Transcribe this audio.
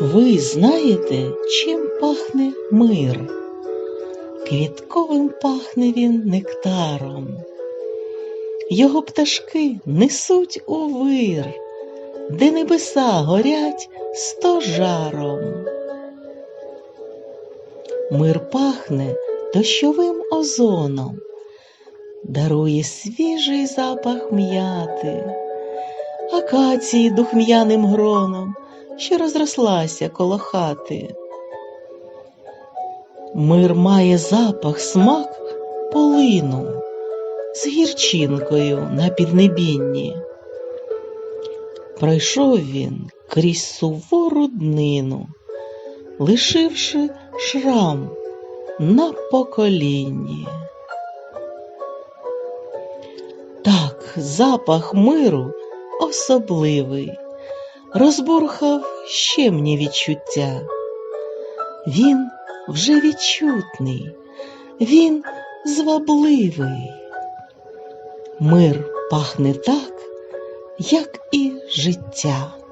Ви знаєте, чим пахне мир? Квітковим пахне він нектаром. Його пташки несуть у вир, де небеса горять сто жаром. Мир пахне дощовим озоном, дарує свіжий запах м'яти, акації духм'яним гроном, що розрослася коло хати. Мир має запах, смак полину з гірчинкою на піднебінні. Пройшов він крізь сувору днину, лишивши шрам на поколінні. Так, запах миру особливий, розбурхав щемні відчуття. Він вже відчутний, він звабливий. Мир пахне так, як і життя.